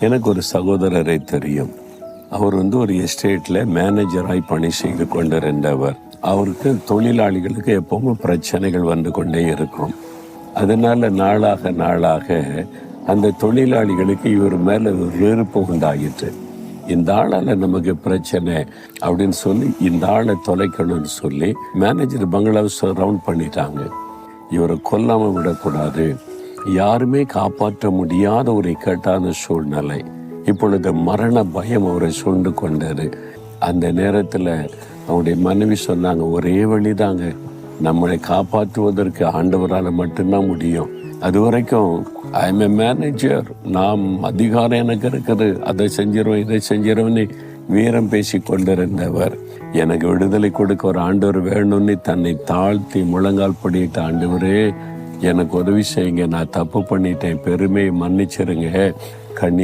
எனக்கு ஒரு சகோதரரை தெரியும். அவர் வந்து ஒரு எஸ்டேட்ல மேனேஜராய் பணி செய்து கொண்டிருந்தவர். அவருக்கு தொழிலாளிகளுக்கு எப்பவும் பிரச்சனைகள் வந்து கொண்டே இருக்கும். அதனால நாளாக நாளாக அந்த தொழிலாளிகளுக்கு இவர் மேல ஒரு வெறுப்பு உண்டாயிற்று. இந்த ஆளால நமக்கு பிரச்சனை அப்படின்னு சொல்லி இந்த ஆளை தொலைக்கணும்னு சொல்லி மேனேஜர் பங்களாவை ரவுண்ட் பண்ணிட்டாங்க. இவரை கொல்லாமல் விடக்கூடாது. யாருமே காப்பாற்ற முடியாத ஒரு இக்கட்டான சூழ்நிலை. இப்பொழுது மரண பயம் அவரை சூழ்ந்து கொண்டாரு அந்த நேரத்தில் அவருடைய மனைவி சொன்னாங்க ஒரே வழிதாங்க நம்மளை காப்பாற்றுவதற்கு ஆண்டவரால் மட்டும்தான் முடியும். அது வரைக்கும் ஐ எம் எ மேனேஜர் நாம் அதிகாரம் எனக்கு இருக்குது. அதை செஞ்சிடும் இதை செஞ்சிடும்னு வீரம் பேசி கொண்டிருந்தவர். எனக்கு விடுதலை கொடுக்க ஒரு ஆண்டவர் வேணும்னு தன்னை தாழ்த்தி முழங்கால் படியிட்ட ஆண்டவரே எனக்கு உதவி செய்யுங்க. நான் தப்பு பண்ணிட்டேன். பெருமையை மன்னிச்சிருங்க. கண்ணீர்